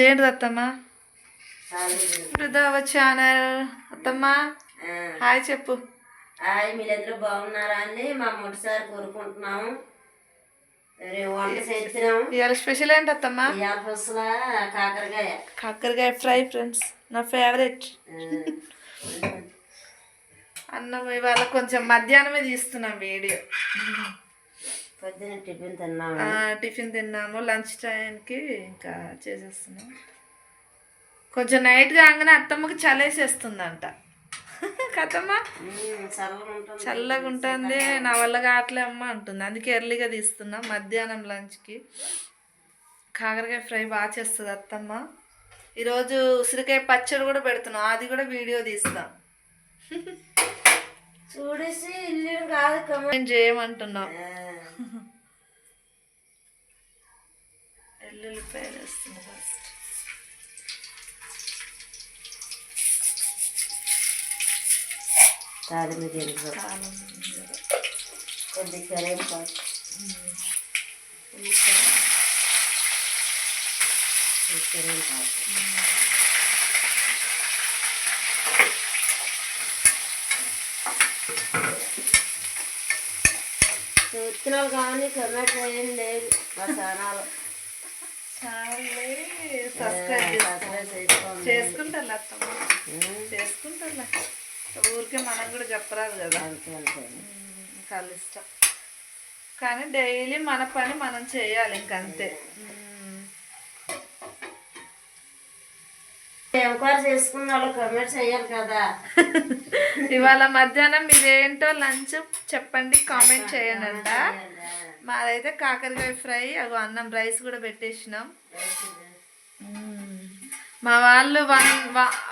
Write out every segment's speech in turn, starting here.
పేరేంటి అత్తమ్మ? వృధావ ఛానల్. అత్తమ్మ హాయ్ చెప్పు. హాయ్ మీరిద్దరు బాగున్నారా అండి? మా మొదటిసారి కోరుకుంటున్నాము. మరి వంట చేస్తున్నాము. ఇవాళ స్పెషల్ ఏంటి అత్తమ్మ? ఇవాళ ఫస్ట్లా కాకరకాయ. కాకరకాయ ఫ్రై ఫ్రెండ్స్. నా ఫేవరెట్. అన్నం ఇవాళ కొంచెం మధ్యాహ్నమే తీస్తున్నాం వీడియో. టిఫిన్ తిన్నాము. టిఫిన్ తిన్నాము. లంచ్ టైంకి ఇంకా చేసేస్తున్నాం. కొంచెం నైట్ కాగానే అత్తమ్మకి చలేసేస్తుందంట కదమ్మా? ఉంటుంది చల్లగా ఉంటుంది నా వల్ల కావట్లే అమ్మ అంటుంది. అందుకే ఎర్లీగా తీస్తున్నాం మధ్యాహ్నం లంచ్కి. కాకరకాయ ఫ్రై బాగా చేస్తుంది అత్తమ్మ. ఈరోజు ఉసిరికాయ పచ్చడి కూడా పెడుతున్నాం. అది కూడా వీడియో తీస్తాం. చూడేసి ఇల్లు కాదు మేము చేయమంటున్నాం. ఎల్లుల్లిపాయలు వేస్తుంది ఫస్ట్ గింజలు, కొద్ది కరేపాకు కరేపాకు విత్తనాలు కానీ టొమాటో ఏం లేదు మసాలాలు చాలే సబ్స్క్రైబ్ చేసుకో. సబ్స్క్రైబ్ చేసుకోండి చేసుకుంటాను అత్తమ్మ చేసుకుంటాను ఊరికే మనం కూడా చెప్పరాదు కదా. చాలా ఇష్టం. కానీ డైలీ మన పని మనం చేయాలి ఇంకంతే చేసుకున్న వాళ్ళు చేయాలి కదా. ఇవాళ మధ్యాహ్నం మీరేంటో లంచ్ చెప్పండి కామెంట్ చేయండి. అంట మాదైతే కాకరకాయ ఫ్రై అగో అన్నం రైస్ కూడా పెట్టేసినాం. మా వాళ్ళు వన్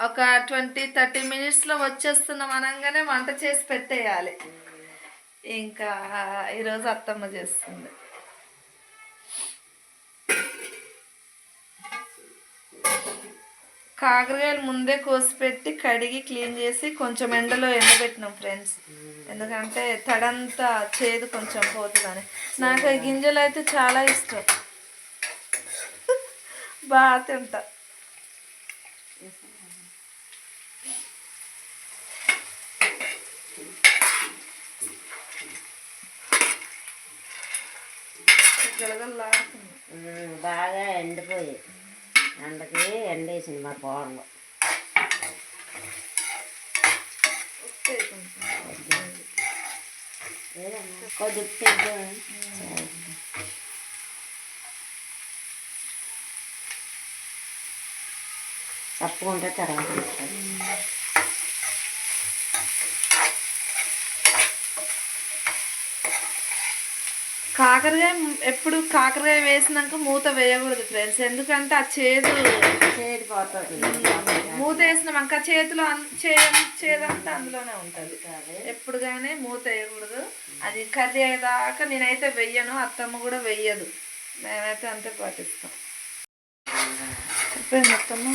ఒక ట్వంటీ థర్టీ మినిట్స్లో వచ్చేస్తున్నాం అనగానే వంట చేసి పెట్టేయాలి. ఇంకా ఈరోజు అత్తమ్మ చేస్తుంది. కాకరకాయలు ముందే కోసి పెట్టి కడిగి క్లీన్ చేసి కొంచెం ఎండలో ఎండబెట్టినాం ఫ్రెండ్స్. ఎందుకంటే తడంతా చేదు కొంచెం పోతుందని. నాకు ఆ గింజలు అయితే చాలా ఇష్టం. బాగా తింటా. బాగా ఎండిపోయాయి. ఎండకి ఎండేసింది మా కోడలు ఉప్పు వేసుకుంటాం. లేదమ్మా, కొద్ది ఉప్పు వేద్దాం. తప్పుకుంటే తర్వాత కాకరకాయ ఎప్పుడు కాకరకాయ వేసినాక మూత వేయకూడదు ఫ్రెండ్స్ ఎందుకంటే ఆ చేదు మూత వేసినాక చేతిలో చేదంతా అందులోనే ఉంటుంది. ఎప్పుడు కానీ మూత వేయకూడదు. అది కర్రీ అయ్యేదాకా నేనైతే వెయ్యను అత్తమ్మ కూడా వెయ్యదు. మేమైతే అంతే పాటిస్తాం. చెప్పండి అత్తమ్మ?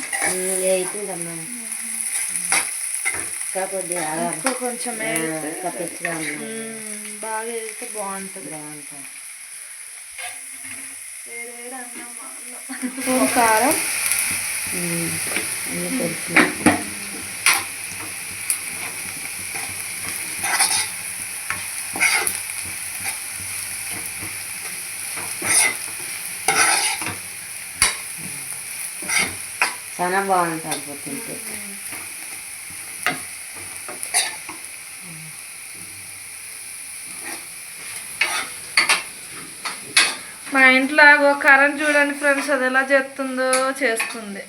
వేయిందమ్మా ఇంకా కొద్దిగా ఆగాలి. ఇంకో కొంచెం వేస్తే ఇంకా పిచ్చిగా ఉంది మ్మ్, బాగా వేస్తే బాగుంటుంది బాగుంటుంది వేరేడు అన్నం మా అన్నం. స్పూన్ కారం ఉమ్, అన్నీ తెలిసింది చాలా బాగుంటుంది పొద్దుంటే మా ఇంట్లో కరెంట్ చూడండి ఫ్రెండ్స్ అది ఎలా చేస్తుందో చేస్తుంది.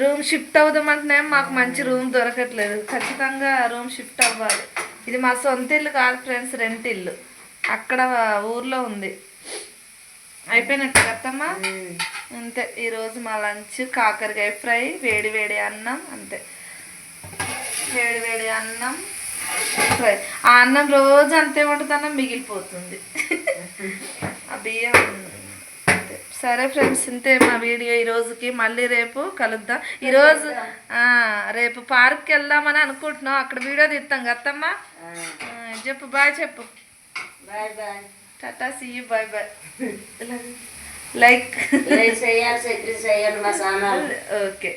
రూమ్ షిఫ్ట్ అవుదామంటేనే మాకు మంచి రూమ్ దొరకట్లేదు. ఖచ్చితంగా రూమ్ షిఫ్ట్ అవ్వాలి. ఇది మా సొంత ఇల్లు కాదు ఫ్రెండ్స్ రెంట్ ఇల్లు. అక్కడ ఊర్లో ఉంది. అయిపోయినట్టు కదమ్మా? అంతే. ఈరోజు మా లంచ్ కాకరకాయ ఫ్రై వేడి వేడి అన్నం అంతే. వేడి వేడి అన్నం ఫ్రై. ఆ అన్నం రోజు అంతే వండుతానం మిగిలిపోతుంది. బియ్యం. సరే ఫ్రెండ్స్ ఇంతే మా వీడియో ఈ రోజుకి. మళ్ళీ రేపు కలుద్దాం. ఈరోజు రేపు పార్క్కి వెళ్దామని అనుకుంటున్నాం. అక్కడ వీడియో తీస్తాం ఆ, చెప్పు బాయ్ చెప్పు. Bye bye. Tata see you bye bye. Like okay.